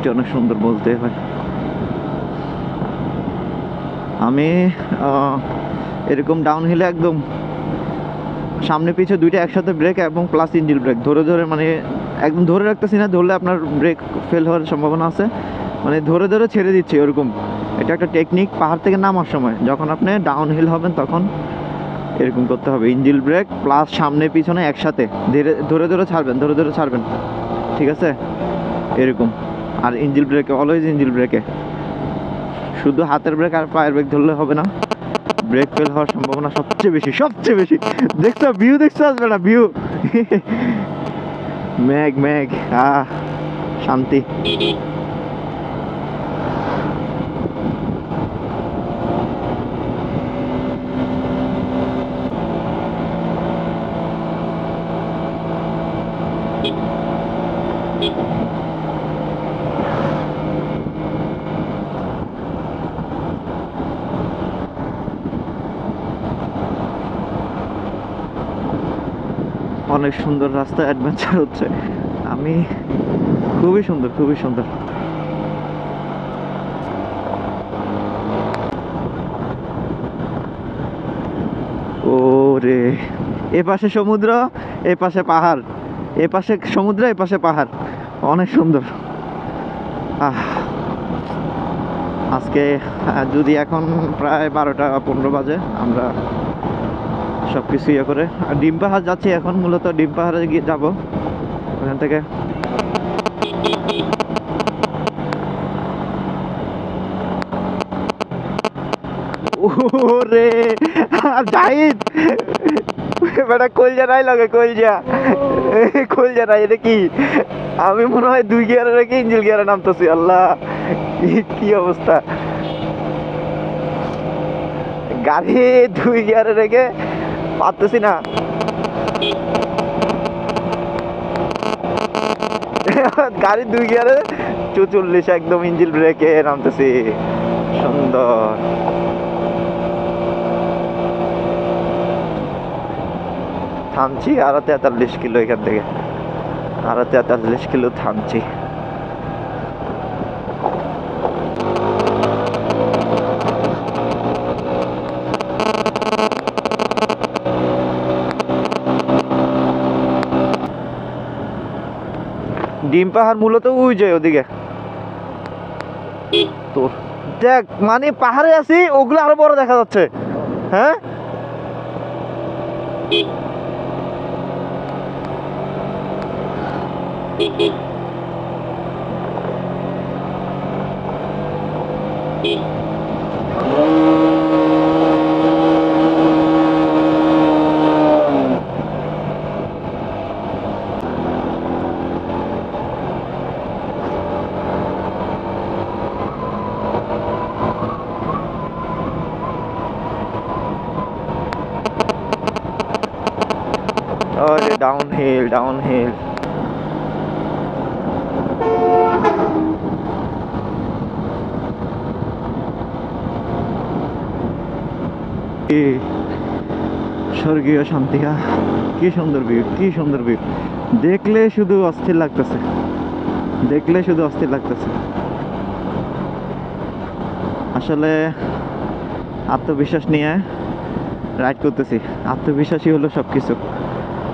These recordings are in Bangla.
আল্লাহর অনেক সুন্দর বলতে হয়। আমি এরকম ডাউন হিলে একদম সামনে পিছে দুইটা একসাথে ব্রেক এবং প্লাস ইঞ্জিল ব্রেক ধরে ধরে মানে একদম ধরে রাখতেছি না, ধরলে আপনার ব্রেক ফেল হওয়ার সম্ভাবনা আছে। মানে ধরে ধরে ছেড়ে দিচ্ছি ওরকম। এটা একটা টেকনিক পাহাড় থেকে নামার সময়। যখন আপনি ডাউন হিল হবেন তখন এরকম করতে হবে। ইঞ্জিল ব্রেক প্লাস সামনে পিছনে একসাথে। ধীরে, ধরে ধরে ছাড়বেন, ধরে ধরে ছাড়বেন। ঠিক আছে? এরকম। আর ইঞ্জিল ব্রেকে অলওয়েজ ইঞ্জিল ব্রেকে। শুধু হাতের ব্রেক আর পায়ের ব্রেক ধরলে হবে না। ব্রেক ফেল হওয়ার সম্ভাবনা সবচেয়ে বেশি সবচেয়ে বেশি। দেখছ ভিউ দেখছ আসবে না ভিউ ম্যাগ ম্যাগ আহ, শান্তি। অনেক সুন্দর রাস্তা অ্যাডভেঞ্চার হচ্ছে। আমি খুবই সুন্দর খুবই সুন্দর। ও রে এ পাশে সমুদ্র, এ পাশে পাহাড়। এ পাশে সমুদ্র, এ পাশে পাহাড়। অনেক সুন্দর। আহ, আজকে যদি এখন প্রায় বারোটা পনেরো বাজে, আমরা সব কিছু ইয়ে করে। আর ডিম পাহাড় যাচ্ছি এখন, মূলত ডিম পাহাড়ে গিয়ে যাব। ওখান থেকে। ওরে জাহিদ! বেটা, কলজা নাই লাগে, কলজা। কলজা নাই, এটা কি? আমি মনে হয় দুই গিয়ারে রেখে ইঞ্জিল গিয়ারে নামতেছি, আল্লাহ! কি- অবস্থা? গাড়ি দুই গিয়ারে রেখে পারতেছি না গাড়ি দুই গিয়ারে চুচল্লিশ একদম ইঞ্জিল ব্রেকে নামতেছি। সুন্দর। থামছি, আরও তেতাল্লিশ কিলো এখান থেকে। আরও তেতাল্লিশ কিলো থামছি। ডিম পাহাড় মূলত উই যায় ওদিকে। দেখ মানে পাহাড়ে আছি ওগুলো আরও বড় দেখা যাচ্ছে। হ্যাঁ? Oh, এ, স্বর্গীয় শান্তিকা কি সুন্দর ভিউ কি সুন্দর ভিউ দেখলে শুধু অস্থির লাগতেছে। দেখলে শুধু অস্থির লাগতেছে। আসলে আত্মবিশ্বাস নিয়ে রাইড করতেছি। আত্মবিশ্বাসই হলো সব কিছু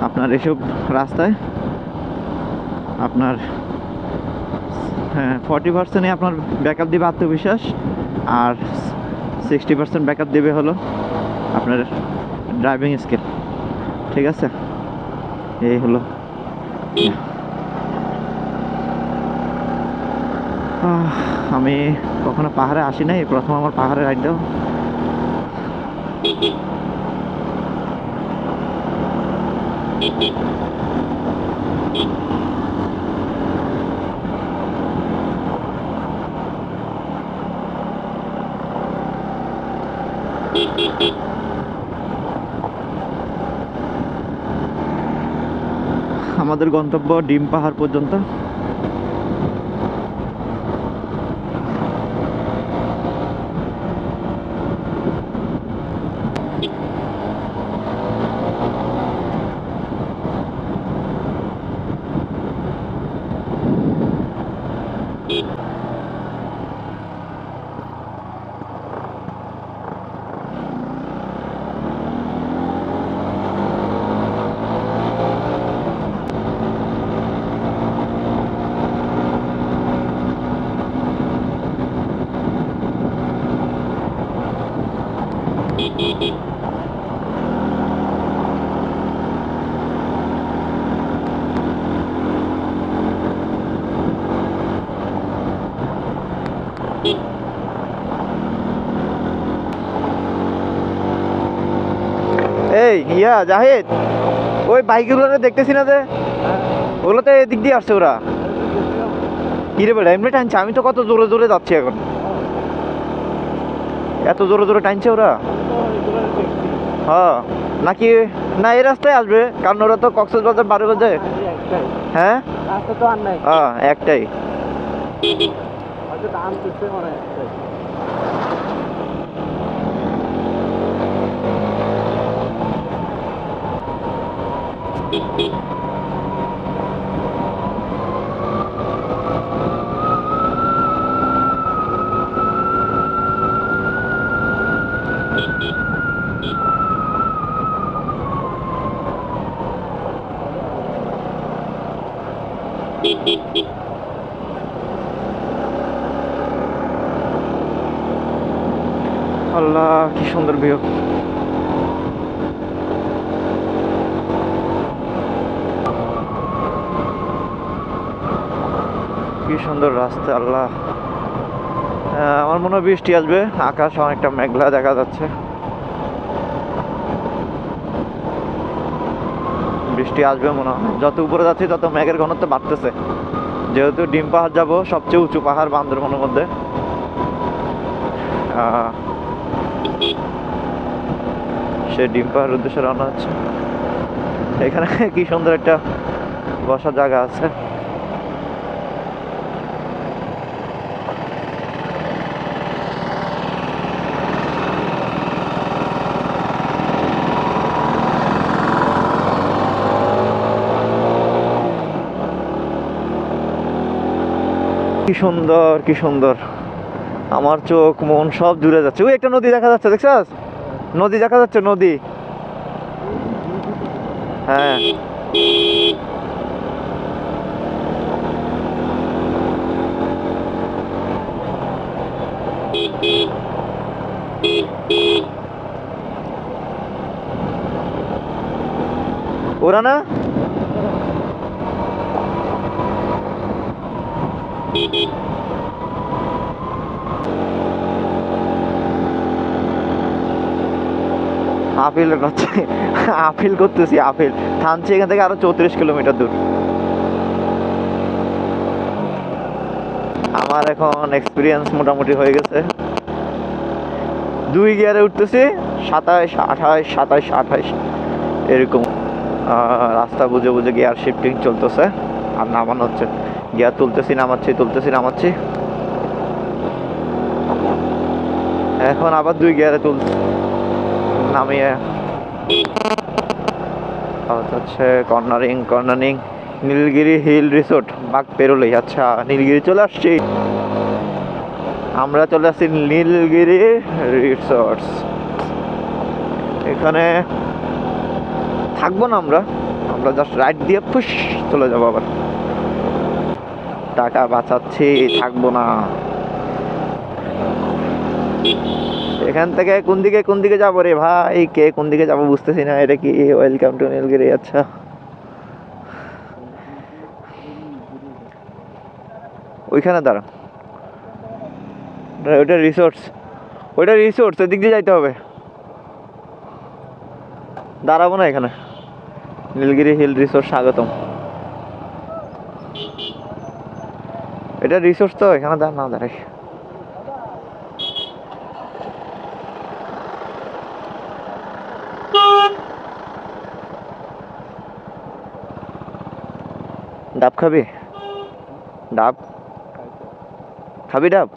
আপনার এসব রাস্তায় আপনার হ্যাঁ ফর্টি পার্সেন্টই আপনার ব্যাকআপ দিবে আত্মবিশ্বাস আর সিক্সটি পার্সেন্ট ব্যাকআপ দেবে হলো আপনার ড্রাইভিং স্কিল ঠিক আছে? এই হলো। আমি কখনো পাহাড়ে আসি নাই, প্রথম আমার পাহাড়ে রাইড দাও আমাদের গন্তব্য ডিম পাহাড় পর্যন্ত এই ইয়া জাহিদ ওই বাইকগুলো দেখতেছি না যে? ওগুলো তো এদিক দিয়ে আসছে ওরা। কি রে বেটা এমনি টানছে? আমি তো কত জোরে জোরে যাচ্ছি এখন। এত জোরে জোরে টানছে ওরা? হ্যাঁ। নাকি না এই রাস্তায় আসবে কারণ ওরা তো কক্সবাজার বারো বাজে। হ্যাঁ? হ্যাঁ একটাই হয়তো দাম দিচ্ছে মনে হয় একটাই। আল্লাহ কি সুন্দর ভিউ কি সুন্দর রাস্তা, আল্লাহ। আমার মনে হয় বৃষ্টি আসবে, আকাশ অনেকটা মেঘলা দেখা যাচ্ছে। বৃষ্টি আসবে মনে হয়। যত উপরে যাচ্ছি, তত মেঘের ঘনত্ব বাড়তেছে। যেহেতু ডিম পাহাড় যাব, সবচেয়ে উঁচু পাহাড় বান্দরবনের মধ্যে। সে ডিম পাহাড়ের উদ্দেশ্যে রওনা হচ্ছে। এখানে কি সুন্দর একটা বসার জায়গা আছে। কি সুন্দর কি সুন্দর। আমার চোখ, মন সব জুড়ে যাচ্ছে। ওই একটা নদী দেখা যাচ্ছে, দেখছাস? নদী দেখা যাচ্ছে, নদী। হ্যাঁ। ওরা না? আপিল করছে আপিল করতেছি, আপিল। থানছি এখান থেকে আরও চৌত্রিশ কিলোমিটার দূর। আমার এখন এক্সপিরিয়েন্স মোটামুটি হয়ে গেছে। দুই গিয়ারে উঠতেছি, সাতাইশ, আঠাইশ সাতাইশ, আঠাইশ। এরকম রাস্তা বুঝে বুঝে গিয়ার শিফটিং চলতেছে। আর নামানো হচ্ছে। গিয়ার তুলতেছি, নামাচ্ছি তুলতেছি, নামাচ্ছি। এখন আবার দুই গিয়ারে তুল নামিয়ে হচ্ছে cornering cornering Nilgiri hill resort, বাঘ পেরোলেই। আচ্ছা নীলগিরি চলে আসছি। আমরা চলে আসছি নীলগিরি রিসোর্টস এখানে থাকব না আমরা। আমরা জাস্ট রাইড দিয়ে ফুস চলে যাব আবার। টাকা বাঁচাচ্ছি, থাকব না। এখান থেকে কোন দিকে কোন দিকে যাব রে ভাই? কে কোন দিকে যাব বুঝতেছি না, এটা কি? ওয়েলকাম টু নীলগিরি আচ্ছা। ওইখানে দাঁড়া। ওইটা রিসোর্টস ওইটা রিসোর্টস এদিক দিয়ে যাইতে হবে। দাঁড়াবো না এখানে। নীলগিরি হিল রিসোর্ট স্বাগতম। এটা রিসোর্স তো, এখানে দাঁড়, না দাঁড়াই। ডাব খাবি? ডাব? খাবি ডাব?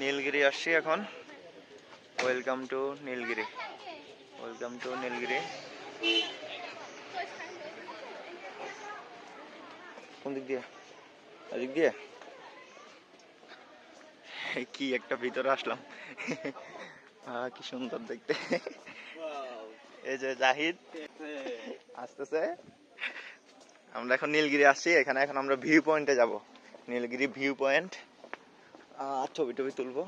নীলগিরি আসছি এখন। Welcome to Nilgiri. Welcome to Nilgiri. কোন দিক দিয়ে? এদিক দিয়ে কি একটা ভিতরে আসলাম। কি সুন্দর দেখতে। এই যে জাহিদ। আসতেছে। আমরা এখন নীলগিরি আসছি, এখানে এখন আমরা ভিউ পয়েন্টে যাব। নীলগিরি ভিউ পয়েন্ট ছবি টবি তুলবো।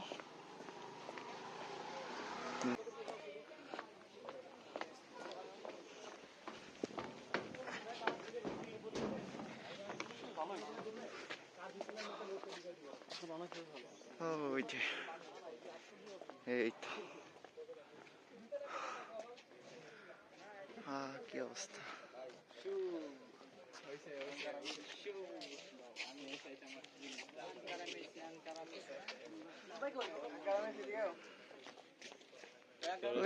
ওই যে এই তো। কি অবস্থা?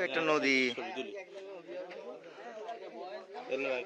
একটা নদী। সামনে